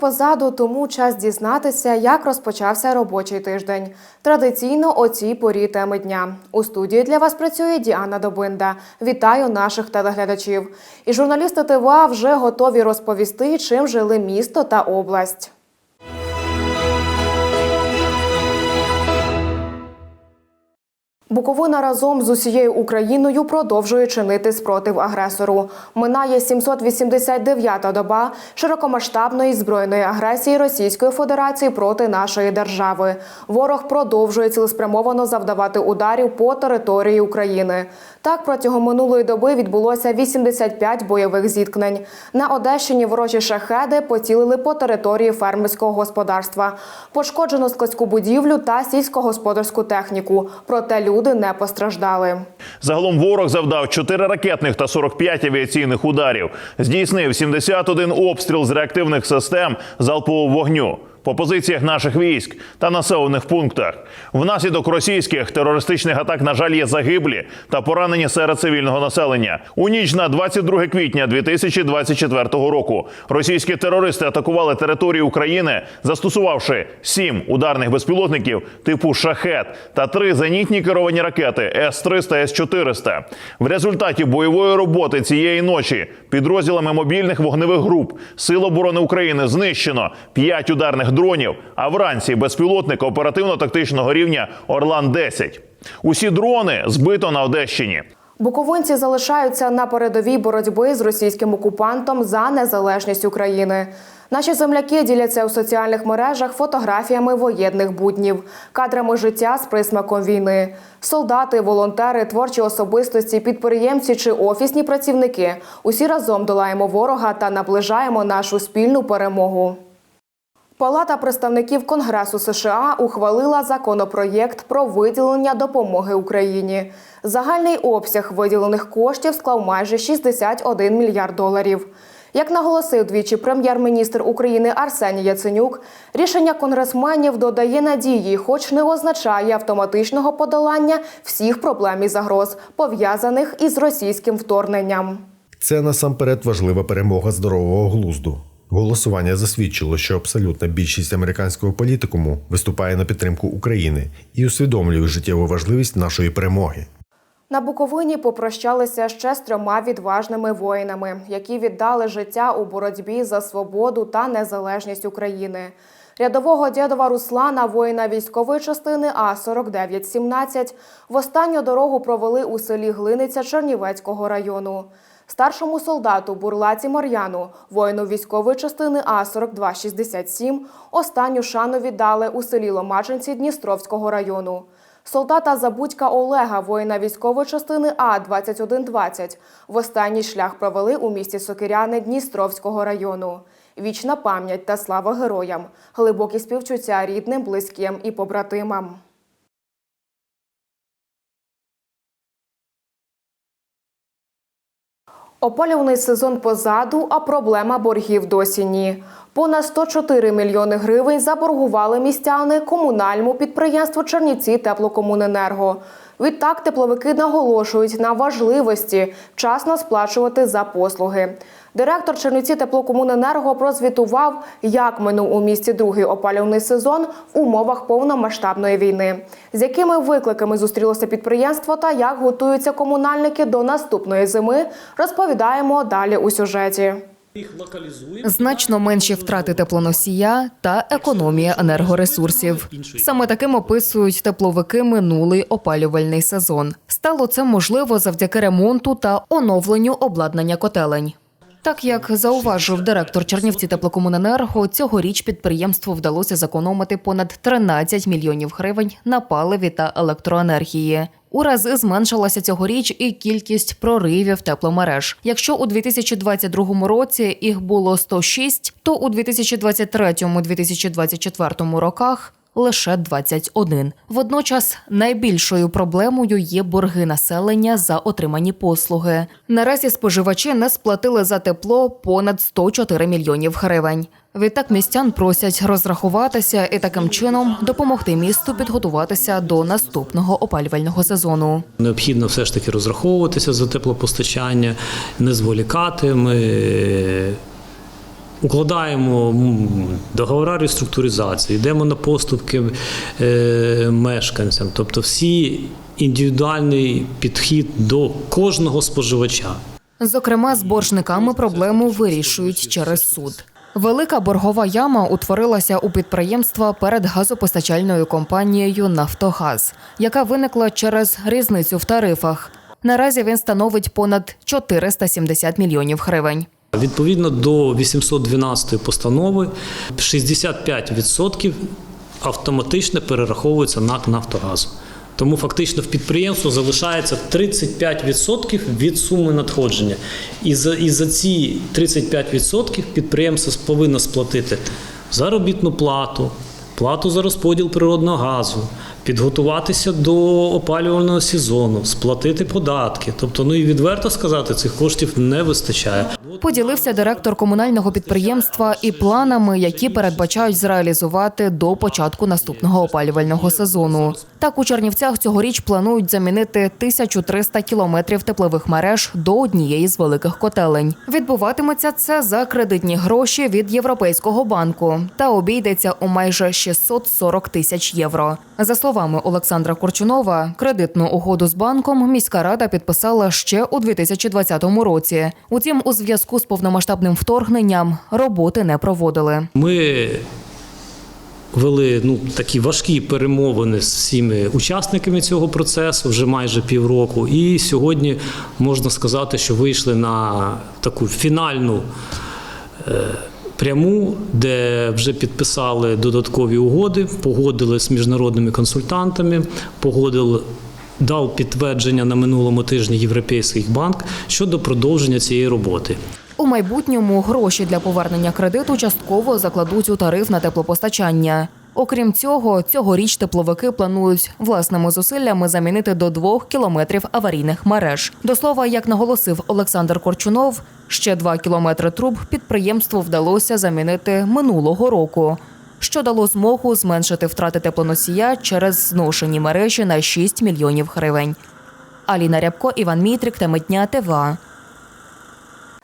Позаду, тому час дізнатися, як розпочався робочий тиждень. Традиційно о цій порі теми дня. У студії для вас працює Діана Добинда. Вітаю наших телеглядачів. І журналісти ТВА вже готові розповісти, чим жили місто та область. Буковина разом з усією Україною продовжує чинити спротив агресору. Минає 789-та доба широкомасштабної збройної агресії Російської Федерації проти нашої держави. Ворог продовжує цілеспрямовано завдавати ударів по території України. Так, протягом минулої доби відбулося 85 бойових зіткнень. На Одещині ворожі шахеди поцілили по території фермерського господарства. Пошкоджено складську будівлю та сільськогосподарську техніку. Проте люди не постраждали. Загалом ворог завдав 4 ракетних та 45 авіаційних ударів. Здійснив 71 обстріл з реактивних систем залпового вогню по позиціях наших військ та населених пунктах. Внаслідок російських терористичних атак, на жаль, є загиблі та поранені серед цивільного населення. У ніч на 22 квітня 2024 року російські терористи атакували територію України, застосувавши сім ударних безпілотників типу шахет та три зенітні керовані ракети С-300 С-400. В результаті бойової роботи цієї ночі підрозділами мобільних вогневих груп Сил оборони України знищено 5 ударних дронів, а вранці безпілотник оперативно-тактичного рівня Орлан 10 Усі дрони збито на Одещині. Буковинці залишаються на передовій боротьби з російським окупантом за незалежність України. Наші земляки діляться у соціальних мережах фотографіями воєнних буднів, кадрами життя з присмаком війни. Солдати, волонтери, творчі особистості, підприємці чи офісні працівники усі разом долаємо ворога та наближаємо нашу спільну перемогу. Палата представників Конгресу США ухвалила законопроєкт про виділення допомоги Україні. Загальний обсяг виділених коштів склав майже 61 мільярд доларів. Як наголосив двічі прем'єр-міністр України Арсеній Яценюк, рішення конгресменів додає надії, хоч не означає автоматичного подолання всіх проблем і загроз, пов'язаних із російським вторгненням. Це насамперед важлива перемога здорового глузду. Голосування засвідчило, що абсолютна більшість американського політикуму виступає на підтримку України і усвідомлює життєву важливість нашої перемоги. На Буковині попрощалися ще з трьома відважними воїнами, які віддали життя у боротьбі за свободу та незалежність України. Рядового дядова Руслана, воїна військової частини А 4917 в останню дорогу провели у селі Глиниця Чернівецького району. Старшому солдату Бурлаці Мар'яну, воїну військової частини А 4267 останню шану віддали у селі Ломачинці Дністровського району. Солдата Забудька Олега, воїна військової частини А 2120 в останній шлях провели у місті Сокиряни Дністровського району. Вічна пам'ять та слава героям, глибокі співчуття рідним, близьким і побратимам. Опалювальний сезон позаду, а проблема боргів досі ні. Понад 104 мільйони гривень заборгували містяни комунальному підприємству Чернівці теплокомуненерго. Відтак тепловики наголошують на важливості вчасно сплачувати за послуги. Директор Чернівці теплокомуненерго прозвітував, як минув у місті другий опалювальний сезон в умовах повномасштабної війни, з якими викликами зустрілося підприємство та як готуються комунальники до наступної зими. Розповідаємо далі у сюжеті. Значно менші втрати теплоносія та економія енергоресурсів. Саме таким описують тепловики минулий опалювальний сезон. Стало це можливо завдяки ремонту та оновленню обладнання котелень. Так як зауважив директор Чернівці теплокомуненерго, цьогоріч підприємству вдалося зекономити понад 13 мільйонів гривень на паливі та електроенергії. У рази зменшилася цьогоріч і кількість проривів тепломереж. Якщо у 2022 році їх було 106, то у 2023-2024 роках лише 21. Водночас найбільшою проблемою є борги населення за отримані послуги. Наразі споживачі не сплатили за тепло понад 104 мільйонів гривень. Відтак містян просять розрахуватися і таким чином допомогти місту підготуватися до наступного опалювального сезону. Необхідно все ж таки розраховуватися за теплопостачання, не зволікати. Ми укладаємо договори реструктуризації, йдемо на поступки е, мешканцям, тобто всі індивідуальний підхід до кожного споживача. Зокрема, з боржниками проблему вирішують через суд. Велика боргова яма утворилася у підприємства перед газопостачальною компанією Нафтогаз, яка виникла через різницю в тарифах. Наразі він становить понад 470 мільйонів гривень. Відповідно до 812 постанови, 65% автоматично перераховується НАК Нафтогазу. Тому фактично в підприємству залишається 35% від суми надходження. І за, і за ці 35% підприємство повинно сплатити заробітну плату, плату за розподіл природного газу, підготуватися до опалювального сезону, сплатити податки. Тобто, ну і відверто сказати, цих коштів не вистачає. Поділився директор комунального підприємства і планами, які передбачають зреалізувати до початку наступного опалювального сезону. Так у Чернівцях цьогоріч планують замінити 1300 кілометрів теплових мереж до однієї з великих котелень. Відбуватиметься це за кредитні гроші від Європейського банку та обійдеться у майже 640 тисяч євро. За словами Олександра Корчунова, кредитну угоду з банком міська рада підписала ще у 2020 році. Утім, у зв'язку з повномасштабним вторгненням роботи не проводили. Ми вели ну, такі важкі перемовини з всіми учасниками цього процесу вже майже півроку. І сьогодні можна сказати, що вийшли на таку фінальну е, пряму, де вже підписали додаткові угоди, погодили з міжнародними консультантами, погодили. Дав підтвердження на минулому тижні Європейський банк щодо продовження цієї роботи. У майбутньому гроші для повернення кредиту частково закладуть у тариф на теплопостачання. Окрім цього, цьогоріч тепловики планують власними зусиллями замінити до двох кілометрів аварійних мереж. До слова, як наголосив Олександр Корчунов, ще два кілометри труб підприємству вдалося замінити минулого року, що дало змогу зменшити втрати теплоносія через зношені мережі на 6 мільйонів гривень. Аліна Рябко, Іван Мітрик, Темитня, ТВА.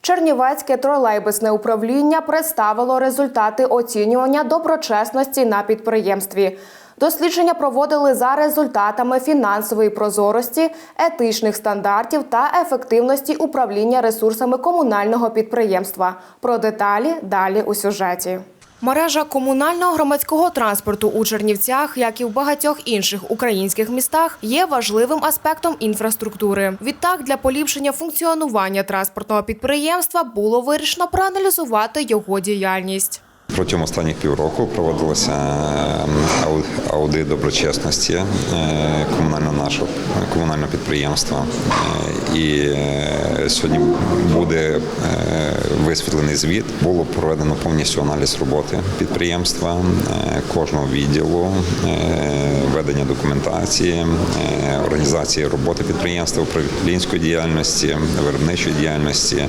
Чернівецьке тролейбусне управління представило результати оцінювання доброчесності на підприємстві. Дослідження проводили за результатами фінансової прозорості, етичних стандартів та ефективності управління ресурсами комунального підприємства. Про деталі далі у сюжеті. Мережа комунального громадського транспорту у Чернівцях, як і в багатьох інших українських містах, є важливим аспектом інфраструктури. Відтак, для поліпшення функціонування транспортного підприємства було вирішено проаналізувати його діяльність. Протягом останніх півроку проводилося е, аудит доброчесності е, комунального нашого комунального підприємства. Е, І е, сьогодні буде е, висвітлений звіт. Було проведено повністю аналіз роботи підприємства, е, кожного відділу, е, ведення документації, е, організації роботи підприємства, управлінської діяльності, виробничої діяльності,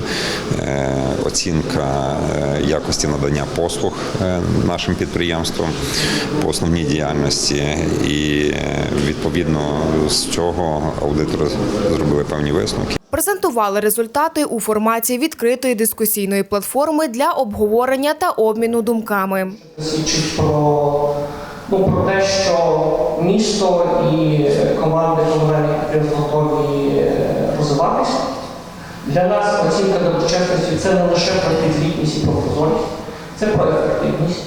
е, оцінка е, якості надання послуг е, нашим підприємствам по основній діяльності, і е, відповідно з цього аудитори зробили певні висновки. Презентували результати у форматі відкритої дискусійної платформи для обговорення та обміну думками. свідчить про, ну, про те, що місто і команди комунальних підприємств готові е, розвиватися. Для нас оцінка доброчесності це не лише про підзвітність і про прозорість, це про ефективність,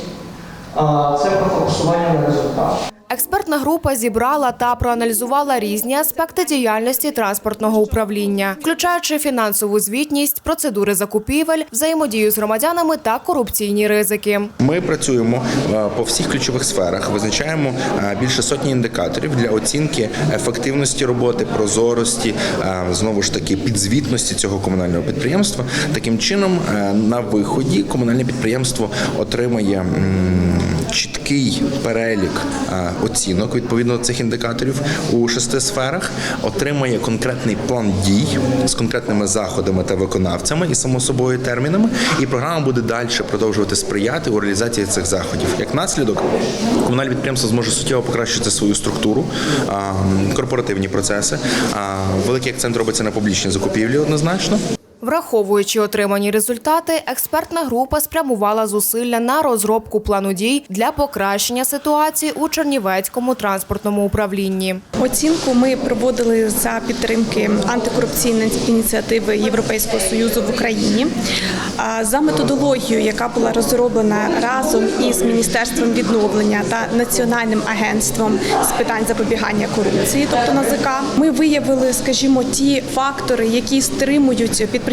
це про фокусування на результат. Експертна група зібрала та проаналізувала різні аспекти діяльності транспортного управління, включаючи фінансову звітність, процедури закупівель, взаємодію з громадянами та корупційні ризики. Ми працюємо е, по всіх ключових сферах, визначаємо е, більше сотні індикаторів для оцінки ефективності роботи, прозорості, е, знову ж таки підзвітності цього комунального підприємства. Таким чином, на виході комунальне підприємство отримає чіткий перелік оцінок відповідно цих індикаторів у шести сферах, отримає конкретний план дій з конкретними заходами та виконавцями і само собою термінами. І програма буде далі продовжувати сприяти у реалізації цих заходів. Як наслідок, комунальне підприємство зможе суттєво покращити свою структуру, корпоративні процеси. Великий акцент робиться на публічні закупівлі однозначно. Враховуючи отримані результати, експертна група спрямувала зусилля на розробку плану дій для покращення ситуації у Чернівецькому транспортному управлінні. Оцінку ми проводили за підтримки антикорупційної ініціативи Європейського союзу в Україні за методологією, яка була розроблена разом із міністерством відновлення та національним агентством з питань запобігання корупції, тобто НАЗК, ми виявили, скажімо, ті фактори, які стримують підприємство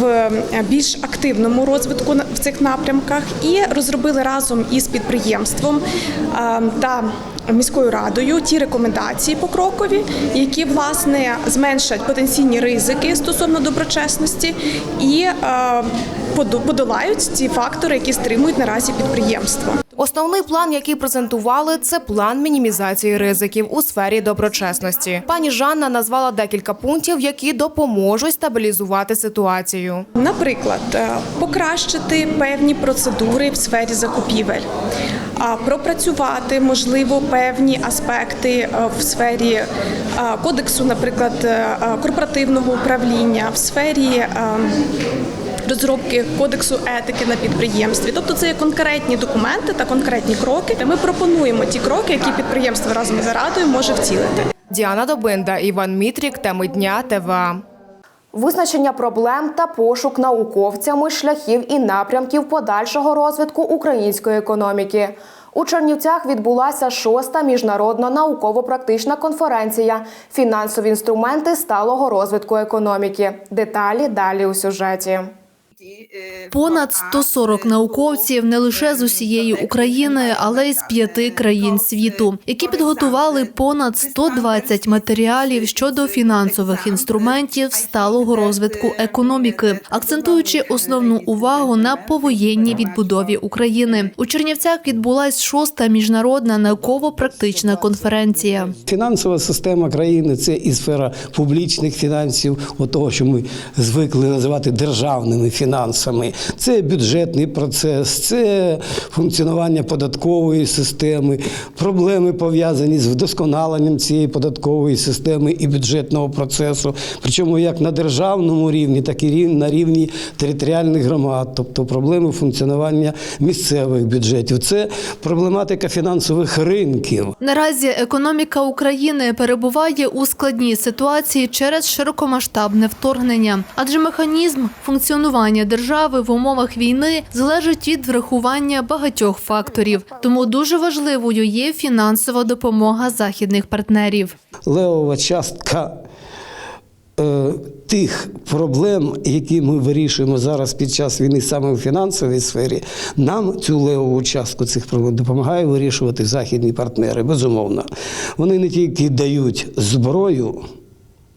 в більш активному розвитку в цих напрямках, і розробили разом із підприємством та міською радою ті рекомендації покрокові, які власне зменшать потенційні ризики стосовно доброчесності і е, подолають ті фактори, які стримують наразі підприємство. Основний план, який презентували, це план мінімізації ризиків у сфері доброчесності. Пані Жанна назвала декілька пунктів, які допоможуть стабілізувати ситуацію. Наприклад, е, покращити певні процедури в сфері закупівель, пропрацювати можливо певні аспекти е, в сфері е, кодексу, наприклад, корпоративного управління, в сфері. Розробки кодексу етики на підприємстві, тобто це є конкретні документи та конкретні кроки. Ми пропонуємо ті кроки, які підприємство разом із радою може втілити. Діана Добинда, Іван Мітрік, теми дня ТВА. Визначення проблем та пошук науковцями шляхів і напрямків подальшого розвитку української економіки. У Чернівцях відбулася шоста міжнародна науково-практична конференція Фінансові інструменти сталого розвитку економіки. Деталі далі у сюжеті. Понад 140 науковців не лише з усієї України, але й з п'яти країн світу, які підготували понад 120 матеріалів щодо фінансових інструментів сталого розвитку економіки, акцентуючи основну увагу на повоєнній відбудові України. У Чернівцях відбулась шоста міжнародна науково-практична конференція. Фінансова система країни це і сфера публічних фінансів, того, що ми звикли називати державними фінансами. Це бюджетний процес, це функціонування податкової системи, проблеми пов'язані з вдосконаленням цієї податкової системи і бюджетного процесу. Причому як на державному рівні, так і на рівні територіальних громад, тобто проблеми функціонування місцевих бюджетів. Це проблематика фінансових ринків. Наразі економіка України перебуває у складній ситуації через широкомасштабне вторгнення, адже механізм функціонування держави в умовах війни залежить від врахування багатьох факторів. Тому дуже важливою є фінансова допомога західних партнерів. левова частка е, тих проблем, які ми вирішуємо зараз під час війни саме в фінансовій сфері, нам цю левову частку цих проблем допомагає вирішувати західні партнери. Безумовно, вони не тільки дають зброю.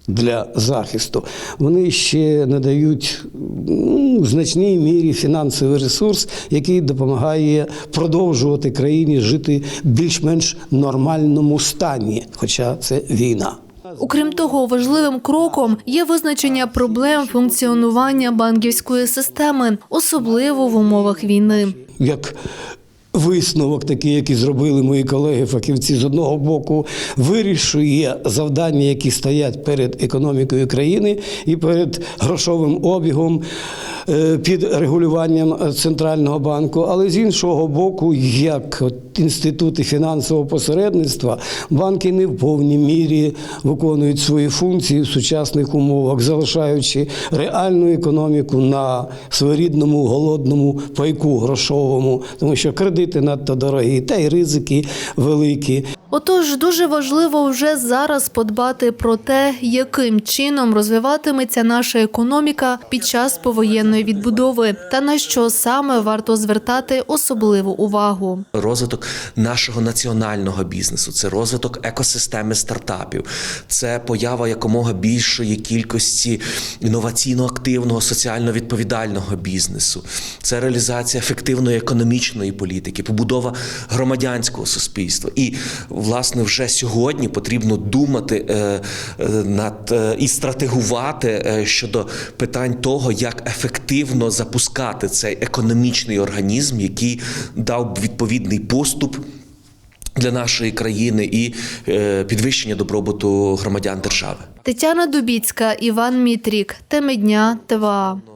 Для захисту вони ще надають м, в значній мірі фінансовий ресурс, який допомагає продовжувати країні жити в більш-менш нормальному стані, хоча це війна. Окрім того, важливим кроком є визначення проблем функціонування банківської системи, особливо в умовах війни. як висновок, такий, який зробили мої колеги-фахівці, з одного боку вирішує завдання, які стоять перед економікою країни і перед грошовим обігом е, під регулюванням центрального банку, але з іншого боку, як інститути фінансового посередництва, банки не в повній мірі виконують свої функції в сучасних умовах, залишаючи реальну економіку на своєрідному голодному пайку грошовому, тому що кредити надто дорогі, та й ризики великі. Отож, дуже важливо вже зараз подбати про те, яким чином розвиватиметься наша економіка під час повоєнної відбудови, та на що саме варто звертати особливу увагу. розвиток нашого національного бізнесу, це розвиток екосистеми стартапів, це поява якомога більшої кількості інноваційно активного, соціально відповідального бізнесу, це реалізація ефективної економічної політики, побудова громадянського суспільства. І власне вже сьогодні потрібно думати е, е, над е, і стратегувати щодо питань того, як ефективно запускати цей економічний організм, який дав відповідний поступ для нашої країни і підвищення добробуту громадян держави. Тетяна Дубіцька, Іван Мітрік. Теми дня ТВА.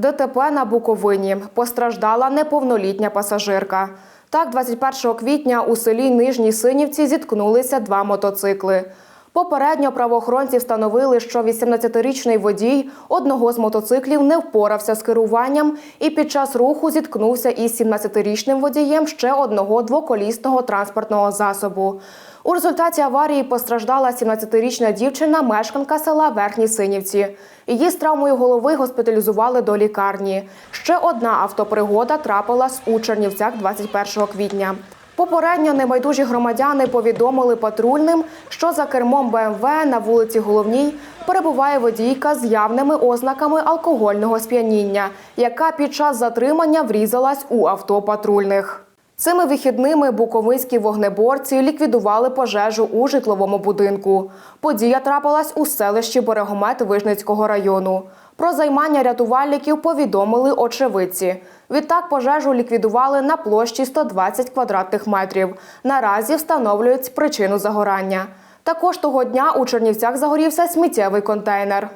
ДТП на Буковині. Постраждала неповнолітня пасажирка. Так, 21 квітня у селі Нижній Синівці зіткнулися два мотоцикли. Попередньо правоохоронці встановили, що 18-річний водій одного з мотоциклів не впорався з керуванням і під час руху зіткнувся із 17-річним водієм ще одного двоколісного транспортного засобу. У результаті аварії постраждала 17-річна дівчина, мешканка села Верхні Синівці. Її з травмою голови госпіталізували до лікарні. Ще одна автопригода трапилась у Чернівцях 21 квітня. Попередньо небайдужі громадяни повідомили патрульним, що за кермом БМВ на вулиці Головній перебуває водійка з явними ознаками алкогольного сп'яніння, яка під час затримання врізалась у авто патрульних. Цими вихідними буковинські вогнеборці ліквідували пожежу у житловому будинку. Подія трапилась у селищі Берегомет Вижницького району. Про займання рятувальників повідомили очевидці. Відтак пожежу ліквідували на площі 120 квадратних метрів. Наразі встановлюють причину загорання. Також того дня у Чернівцях загорівся сміттєвий контейнер.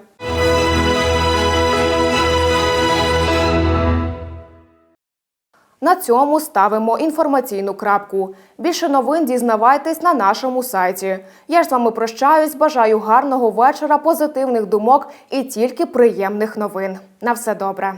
На цьому ставимо інформаційну крапку. Більше новин дізнавайтесь на нашому сайті. Я ж з вами прощаюсь. Бажаю гарного вечора, позитивних думок і тільки приємних новин. На все добре.